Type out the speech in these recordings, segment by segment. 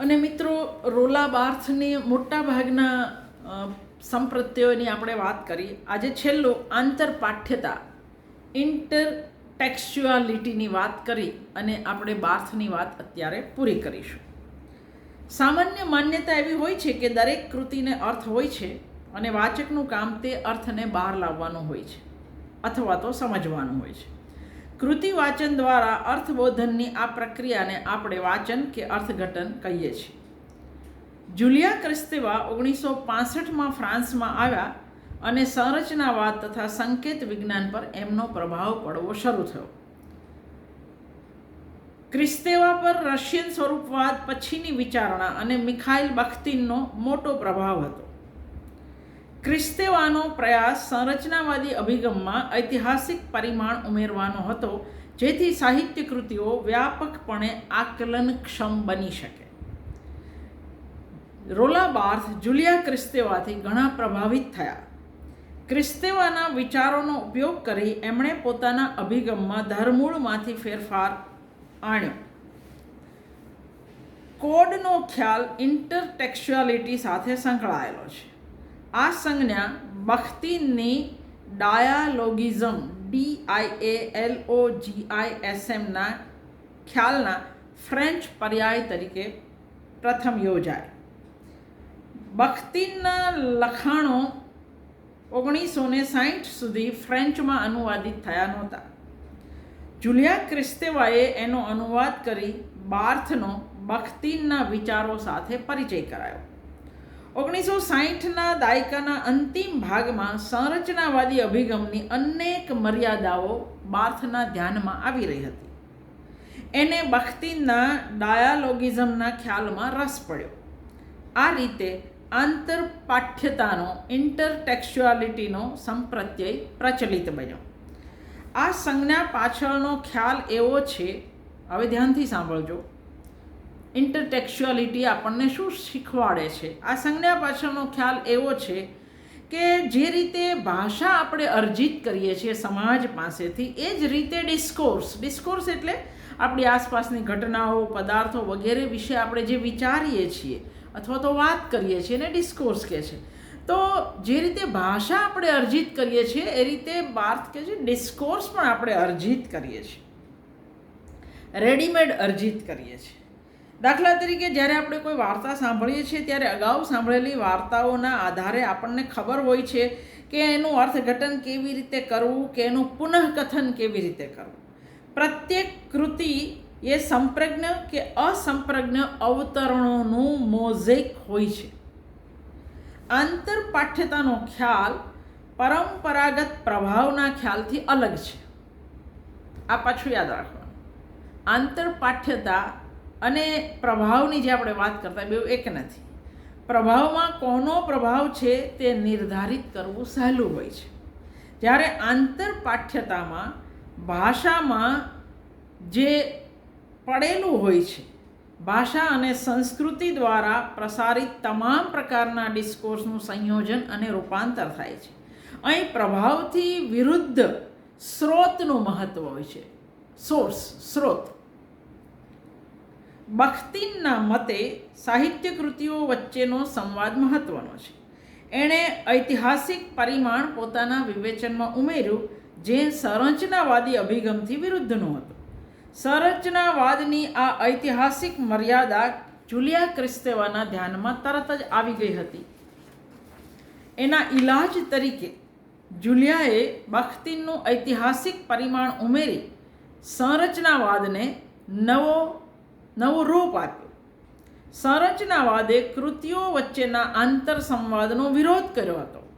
અને મિત્રો, રોલા બાર્થની મોટા ભાગના સંપ્રત્યોની આપણે વાત કરી આજે છેલ્લો આંતરપાઠ્યતા ઇન્ટર ટેક્સ્ચ્યુઆલિટીની વાત કરી અને આપણે બાર્થની વાત અત્યારે પૂરી કરીશું. સામાન્ય માન્યતા એવી હોય છે કે દરેક કૃતિને અર્થ હોય છે અને વાચકનું કામ તે અર્થને બહાર લાવવાનું હોય છે, અથવા તો સમજવાનું હોય છે. કૃતિ વાચન દ્વારા અર્થબોધનની આ પ્રક્રિયાને આપણે વાચન કે અર્થઘટન કહીએ છીએ. જુલિયા ક્રિસ્તેવા ઓગણીસો પાસઠમાં ફ્રાન્સમાં આવ્યા અને સંરચનાવાદ તથા સંકેત વિજ્ઞાન પર એમનો પ્રભાવ પડવો શરૂ થયો. ક્રિસ્તેવા પર રશિયન સ્વરૂપવાદ પછીની વિચારણા અને મિખાઇલ બખ્તિનનો મોટો પ્રભાવ હતો. ક્રિસ્તેવાનો પ્રયાસ સંરચનાવાદી અભિગમમાં ઐતિહાસિક પરિમાણ ઉમેરવાનો હતો, જેથી સાહિત્ય કૃતિઓ વ્યાપકપણે આકલનક્ષમ બની શકે. રોલા બાર્થ જુલિયા ક્રિસ્તેવાથી ઘણા પ્રભાવિત થયા. ક્રિસ્તેવાના વિચારોનો ઉપયોગ કરી એમણે પોતાના અભિગમમાં ધરમૂળમાંથી ફેરફાર આણ્યો. કોડનો ખ્યાલ ઇન્ટરટેક્સ્યુઆલિટી સાથે સંકળાયેલો છે. આ સંજ્ઞા બખ્તીનની dialogism, D I A L O G I S એમના ખ્યાલના ફ્રેન્ચ પર્યાય તરીકે પ્રથમ યોજાય. બખ્તીનના લખાણો ઓગણીસો ને સાહીઠ સુધી ફ્રેન્ચમાં અનુવાદિત થયા નહોતા. જુલિયા ક્રિસ્તેવાએ એનો અનુવાદ કરી બાર્થનો બખ્તીનના વિચારો સાથે પરિચય કરાયો. ઓગણીસો સાહીઠના દાયકાના અંતિમ ભાગમાં સંરચનાવાદી અભિગમની અનેક મર્યાદાઓ બાર્થના ધ્યાનમાં આવી રહી હતી. એને બખ્તીનના ડાયાલોગિઝમના ખ્યાલમાં રસ પડ્યો. આ રીતે આંતરપાઠ્યતાનો ઇન્ટરટેક્સ્યુઆલિટીનો સંપ્રત્યય પ્રચલિત બન્યો. આ સંજ્ઞા પાછળનો ખ્યાલ એવો છે, હવે ધ્યાનથી સાંભળજો ઇન્ટરટેક્સ્યુઆલિટી આપણને શું શીખવાડે છે? આ સંજ્ઞા પાછળનો ખ્યાલ એવો છે કે જે રીતે ભાષા આપણે અર્જિત કરીએ છીએ સમાજ પાસેથી, એ જ રીતે ડિસ્કોર્સ ડિસ્કોર્સ એટલે આપણી આસપાસની ઘટનાઓ, પદાર્થો વગેરે વિશે આપણે જે વિચારીએ છીએ અથવા તો વાત કરીએ છીએ એને ડિસ્કોર્સ કહે છે. તો જે રીતે ભાષા આપણે અર્જિત કરીએ છીએ, એ રીતે બાર્થ કહે છે ડિસ્કોર્સ પણ આપણે અર્જિત કરીએ છીએ. રેડીમેડ અર્જિત કરીએ છીએ. દાખલા તરીકે જ્યારે આપણે કોઈ વાર્તા સાંભળીએ છીએ, ત્યારે અગાઉ સાંભળેલી વાર્તાઓના આધારે આપણને ખબર હોય છે કે એનું અર્થઘટન કેવી રીતે કરવું, કે એનું પુનઃકથન કેવી રીતે કરવું. પ્રત્યેક કૃતિ એ સંપ્રજ્ઞ કે અસંપ્રજ્ઞ અવતરણોનું મોઝેક હોય છે. આંતરપાઠ્યતાનો ખ્યાલ પરંપરાગત પ્રભાવના ખ્યાલથી અલગ છે. આ પાછું યાદ રાખવાનું. આંતરપાઠ્યતા અને પ્રભાવની જે આપણે વાત કરતા બે એક નથી. પ્રભાવમાં કોનો પ્રભાવ છે તે નિર્ધારિત કરવું સહેલું હોય છે. જ્યારે આંતરપાઠ્યતામાં ભાષામાં જે પડેલું હોય છે, ભાષા અને સંસ્કૃતિ દ્વારા પ્રસારિત તમામ પ્રકારના ડિસ્કોર્સનું સંયોજન અને રૂપાંતર થાય છે. અહીં પ્રભાવથી વિરુદ્ધ સ્રોતનું મહત્ત્વ હોય છે. સોર્સ, સ્રોત. બખ્તીનના મતે સાહિત્ય કૃતિઓ વચ્ચેનો સંવાદ મહત્વનો છે. એણે ઐતિહાસિક પરિમાણ પોતાના વિવેચનમાં ઉમેર્યું, જે સંરચનાવાદી અભિગમથી વિરુદ્ધનું હતું. સંરચનાવાદની આ ઐતિહાસિક મર્યાદા જુલિયા ક્રિસ્તેવાના ધ્યાનમાં તરત જ આવી ગઈ હતી. એના ઈલાજ તરીકે જુલિયાએ બખ્તીનનું ઐતિહાસિક પરિમાણ ઉમેરી, સંરચનાવાદને નવો નવું રૂપ આપ્યું. સંરચનાવાદે કૃતિઓ વચ્ચેના આંતર સંવાદનો વિરોધ કર્યો હતો.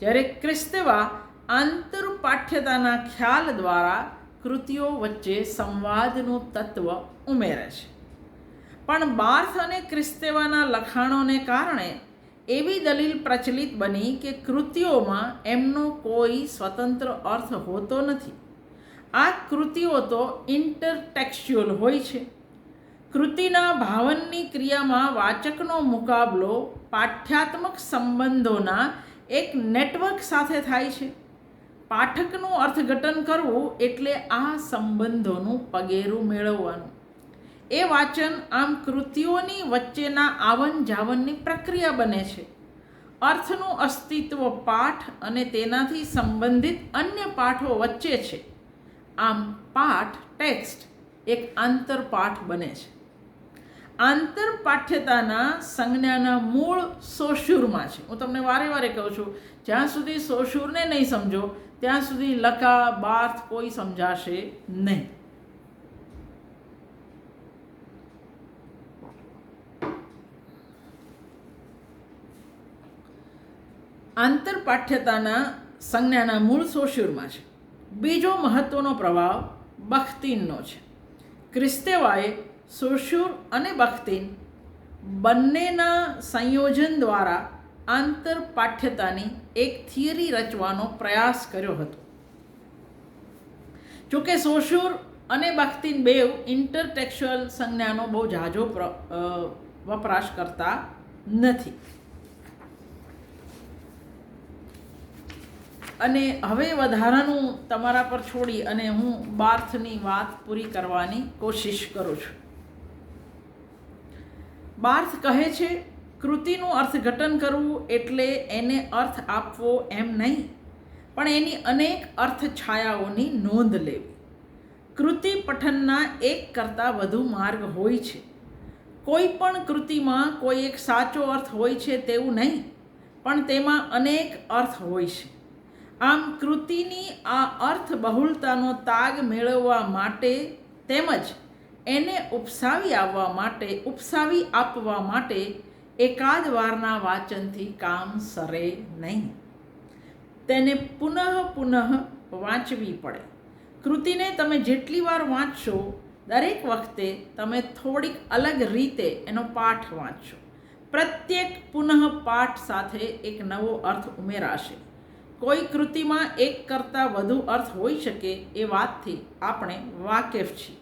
જ્યારે ક્રિસ્તેવા આંતરપાઠ્યતાના ખ્યાલ દ્વારા કૃતિઓ વચ્ચે સંવાદનું તત્વ ઉમેરે છે. પણ બાર્થ અને ક્રિસ્તેવાના લખાણોને કારણે એવી દલીલ પ્રચલિત બની કે કૃતિઓમાં એમનો કોઈ સ્વતંત્ર અર્થ હોતો નથી. આ કૃતિઓ તો ઇન્ટરટેક્સ્યુઅલ હોય છે. કૃતિના ભાવનની ક્રિયામાં વાચકનો મુકાબલો પાઠ્યાત્મક સંબંધોના એક નેટવર્ક સાથે થાય છે. પાઠકનું અર્થઘટન કરવું એટલે આ સંબંધોનું પગેરું મેળવવાનું. એ વાચન આમ કૃતિઓની વચ્ચેના આવન જાવનની પ્રક્રિયા બને છે. અર્થનું અસ્તિત્વ પાઠ અને તેનાથી સંબંધિત અન્ય પાઠો વચ્ચે છે. આમ પાઠ ટેક્સ્ટ એક આંતરપાઠ બને છે. આંતરપાઠ્યતાના સંજ્ઞાના મૂળ સોશુરમાં છે. હું તમને વારે વારે કહું છું, જ્યાં સુધી સોશુરને નહીં સમજો, ત્યાં સુધી લકા બાર્થ કોઈ સમજાશે નહીં. આંતરપાઠ્યતાના સંજ્ઞાના મૂળ સોશુરમાં છે. બીજો મહત્વનો પ્રભાવ બખ્તીનનો છે. ક્રિસ્તેવાએ સોશૂર અને બખ્તીન બંનેના સંયોજન દ્વારા આંતરપાઠ્યતાની એક થિયરી રચવાનો પ્રયાસ કર્યો હતો. જોકે સોશુર અને બખ્તીન બેવ ઇન્ટરટેક્સ્યુઅલ સંજ્ઞાનો બહુ ઝાઝો વપરાશ કરતા નથી. અને હવે વધારાનું તમારા પર છોડી અને હું બાર્થની વાત પૂરી કરવાની કોશિશ કરું છું. બાર્થ કહે છે, કૃતિનું અર્થઘટન કરવું એટલે એને અર્થ આપવો એમ નહીં, પણ એની અનેક અર્થ છાયાઓની નોંધ લેવી. કૃતિ પઠનના એક કરતાં વધુ માર્ગ હોય છે. કોઈ પણ કૃતિમાં કોઈ એક સાચો અર્થ હોય છે તેવું નહીં, પણ તેમાં અનેક અર્થ હોય છે. આમ કૃતિની આ અર્થ બહુળતાનો તાગ મેળવવા માટે તેમજ એને ઉપસાવી આવવા માટે, ઉપસાવી આપવા માટે એકાદ વારના વાંચનથી કામ સરે નહીં. તેને પુનઃ પુનઃ વાંચવી પડે. કૃતિને તમે જેટલી વાર વાંચશો, દરેક વખતે તમે થોડીક અલગ રીતે એનો પાઠ વાંચશો. પ્રત્યેક પુનઃ પાઠ સાથે એક નવો અર્થ ઉમેરાશે. કોઈ કૃતિમાં એક કરતાં વધુ અર્થ હોઈ શકે એ વાતથી આપણે વાકેફ છીએ.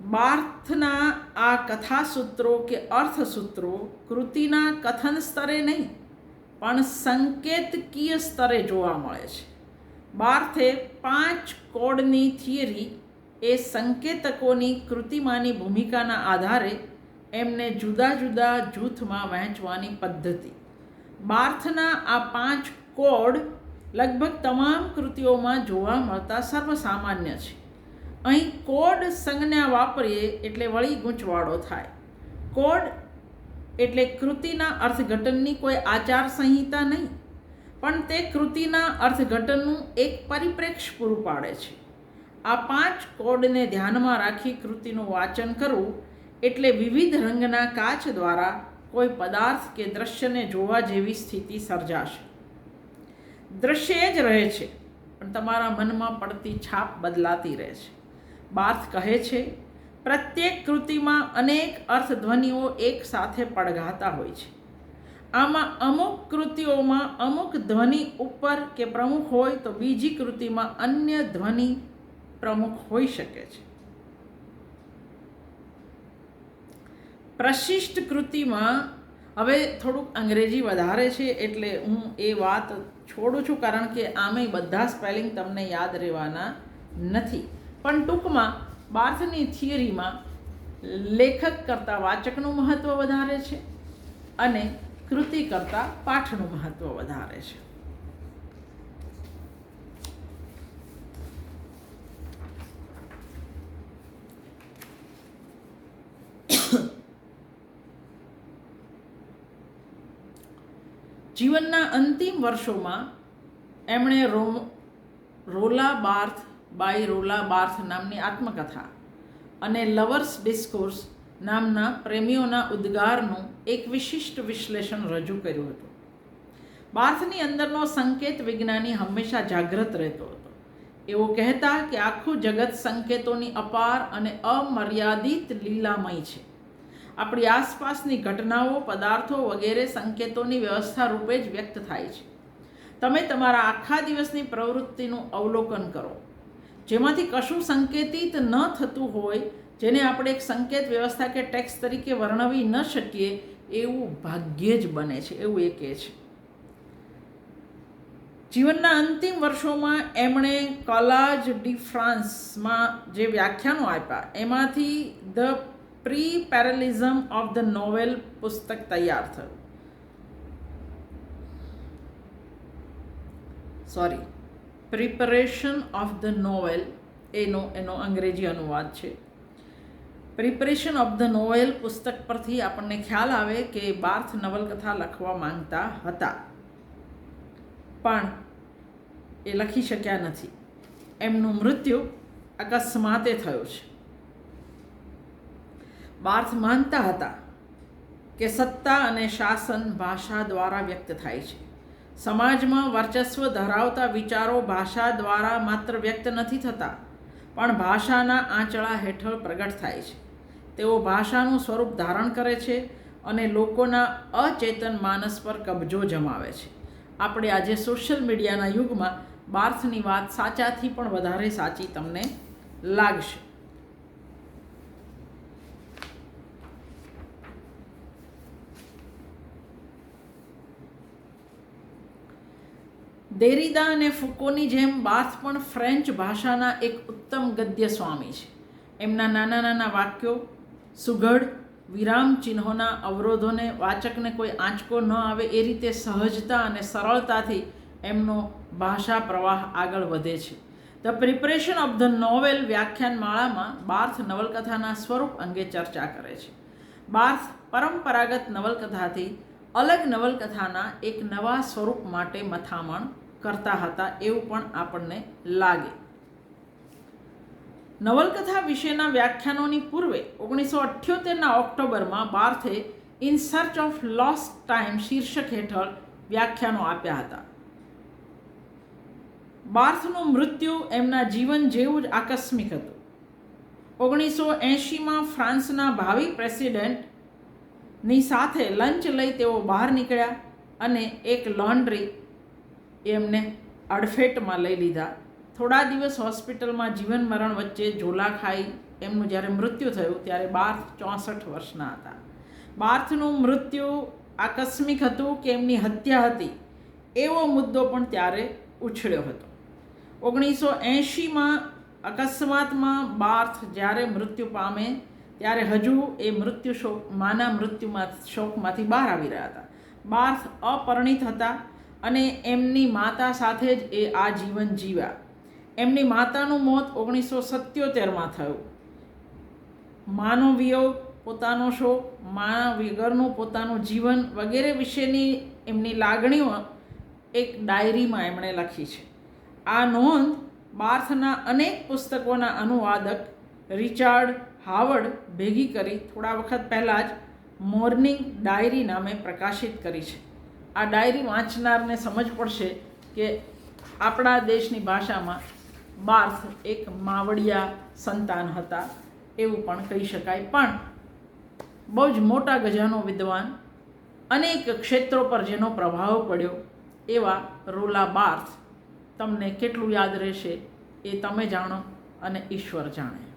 બાર્થના આ કથાસૂત્રો કે અર્થસૂત્રો કૃતિના કથન સ્તરે નહીં, પણ સંકેતકીય સ્તરે જોવા મળે છે. બાર્થે પાંચ કોડની થિયરી એ સંકેતકોની કૃતિમાંની ભૂમિકાના આધારે એમને જુદા જુદા જૂથમાં વહેંચવાની પદ્ધતિ. બાર્થના આ પાંચ કોડ લગભગ તમામ કૃતિઓમાં જોવા મળતા સર્વસામાન્ય છે. અહીં કોડ સંજ્ઞા વાપરીએ એટલે વળી ગૂંચવાડો થાય. કોડ એટલે કૃતિના અર્થઘટનની કોઈ આચાર સંહિતા નહીં, પણ તે કૃતિના અર્થઘટનનું એક પરિપ્રેક્ષ્ય પૂરું પાડે છે. આ પાંચ કોડને ધ્યાનમાં રાખી કૃતિનું વાચન કરવું એટલે વિવિધ રંગના કાચ દ્વારા કોઈ પદાર્થ કે દ્રશ્યને જોવા જેવી સ્થિતિ સર્જાશે. દ્રશ્ય જ રહે છે, પણ તમારા મનમાં પડતી છાપ બદલાતી રહે છે. બાર્થ કહે છે, પ્રત્યેક કૃતિમાં અનેક અર્થધ્વનિઓ એક સાથે પડઘાતા હોય છે. આમાં અમુક કૃતિઓમાં અમુક ધ્વનિ ઉપર કે પ્રમુખ હોય તો બીજી કૃતિમાં અન્ય ધ્વનિ પ્રમુખ હોઈ શકે છે. પ્રશિષ્ટ કૃતિમાં, હવે થોડુંક અંગ્રેજી વધારે છે એટલે હું એ વાત છોડું છું કારણ કે આમે બધા સ્પેલિંગ તમને યાદ રહેવાના નથી. પણ ટૂંકમાં બાર્થની થિયરીમાં લેખક કરતાં વાચકનું મહત્ત્વ વધારે છે અને કૃતિ કરતાં પાઠનું મહત્ત્વ વધારે છે. જીવનના અંતિમ વર્ષોમાં એમણે રો રોલા બાર્થ બાય રોલા બાર્થ નામની આત્મકથા. અને લવર્સ ડિસ્કોર્સ નામના પ્રેમીઓના ઉદ્ગારનું એક વિશિષ્ટ વિશ્લેષણ રજૂ કર્યું હતું. બાર્થની અંદરનો સંકેત વિજ્ઞાની હંમેશા જાગૃત રહેતો હતો. એવો કહેતા કે આખું જગત સંકેતોની અપાર અને અમર્યાદિત લીલામય છે. આપણી આસપાસની ઘટનાઓ, પદાર્થો વગેરે સંકેતોની વ્યવસ્થા રૂપે જ વ્યક્ત થાય છે. તમે તમારા આખા દિવસની પ્રવૃત્તિનું અવલોકન કરો. જેમાંથી કશું સંકેતિત ન થતું હોય, જેને આપણે એક સંકેત વ્યવસ્થા કે ટેક્સ તરીકે વર્ણવી ન શકીએ, એવું ભાગ્યે જ બને છે, એવું એ કહે છે. જીવનના અંતિમ વર્ષોમાં એમણે કોલાજ ડી ફ્રાન્સમાં જે વ્યાખ્યાનો આપ્યા, એમાંથી the pre parallelism of the novel પુસ્તક તૈયાર થયું. Sorry. Preparation of the novel એનો એનો અંગ્રેજી અનુવાદ છે. પ્રિપરેશન ઓફ ધ નોવેલ પુસ્તક પરથી આપણને ખ્યાલ આવે કે બાર્થ નવલકથા લખવા માંગતા હતા. પણ એ લખી શક્યા નથી. એમનું મૃત્યુ અકસ્માતે થયું છે. બાર્થ માનતા હતા કે સત્તા અને શાસન ભાષા દ્વારા વ્યક્ત થાય છે. સમાજમાં વર્ચસ્વ ધરાવતા વિચારો ભાષા દ્વારા માત્ર વ્યક્ત નથી થતા, પણ ભાષાના આંચળા હેઠળ પ્રગટ થાય છે. તેઓ ભાષાનું સ્વરૂપ ધારણ કરે છે અને લોકોના અચેતન માનસ પર કબજો જમાવે છે. આપણે આજે સોશિયલ મીડિયાના યુગમાં બાર્થની વાત સાચાથી પણ વધારે સાચી તમને લાગશે. દેરીદા અને ફૂકોની જેમ બાથ પણ ફ્રેન્ચ ભાષાના એક ઉત્તમ ગદ્ય સ્વામી છે. એમના નાના નાના વાક્યો, સુઘડ, વિરામ ચિહ્નોના અવરોધોને વાચકને કોઈ આંચકો ન આવે એ રીતે સહજતા અને સરળતાથી એમનો ભાષા પ્રવાહ આગળ વધે છે. The preparation of the novel વ્યાખ્યાનમાળામાં Barthes નવલકથાના સ્વરૂપ અંગે ચર્ચા કરે છે. બાર્થ પરંપરાગત નવલકથાથી અલગ નવલકથાના એક નવા સ્વરૂપ માટે મથામણ કરતા હતા એવું પણ આપણને લાગે. નવલકથા વિશેના વ્યાખ્યાનોની પૂર્વે ઓગણીસો અઠ્યોતેરના ઓક્ટોબરમાં બાર્થે in search of lost time શીર્ષક હેઠળ વ્યાખ્યાનો આપ્યા હતા. બાર્થનું મૃત્યુ એમના જીવન જેવું જ આકસ્મિક હતું. ઓગણીસો એંશીમાં ફ્રાન્સના ભાવિ પ્રેસિડેન્ટની સાથે લંચ લઈ તેઓ બહાર નીકળ્યા અને એક લોન્ડ્રી એમને અડફેટમાં લઈ લીધા. થોડા દિવસ હોસ્પિટલમાં જીવન મરણ વચ્ચે ઝોલા ખાઈ એમનું જ્યારે મૃત્યુ થયું ત્યારે બાર્થ ચોસઠ વર્ષના હતા. બાર્થનું મૃત્યુ આકસ્મિક હતું કે એમની હત્યા હતી એવો મુદ્દો પણ ત્યારે ઉછળ્યો હતો. ઓગણીસો એંશીમાં અકસ્માતમાં બાર્થ જ્યારે મૃત્યુ પામે ત્યારે હજુ એ મૃત્યુ શોક, માના મૃત્યુમાં શોકમાંથી બહાર આવી રહ્યા હતા. બાર્થ અપરિણિત હતા અને એમની માતા સાથે જ એ આ જીવન જીવ્યા. એમની માતાનું મોત ઓગણીસો સત્યોતેરમાં થયું. માનો વિયોગ પોતાનો શોક મા વગરનું પોતાનું જીવન વગેરે વિશેની એમની લાગણીઓ એક ડાયરીમાં એમણે લખી છે. આ નોંધ બાર્થના અનેક પુસ્તકોના અનુવાદક રિચાર્ડ હાવર્ડ ભેગી કરી થોડા વખત પહેલાં જ મોર્નિંગ ડાયરી નામે પ્રકાશિત કરી છે. આ ડાયરી વાંચનારને સમજ પડશે કે આપણા દેશની ભાષામાં બાર્થ એક માવડિયા સંતાન હતા એવું પણ કહી શકાય. પણ બહુ જ મોટા ગજાનો વિદ્વાન, અનેક ક્ષેત્રો પર જેનો પ્રભાવ પડ્યો, એવા રોલા બાર્થ તમને કેટલું યાદ રહેશે એ તમે જાણો અને ઈશ્વર જાણે.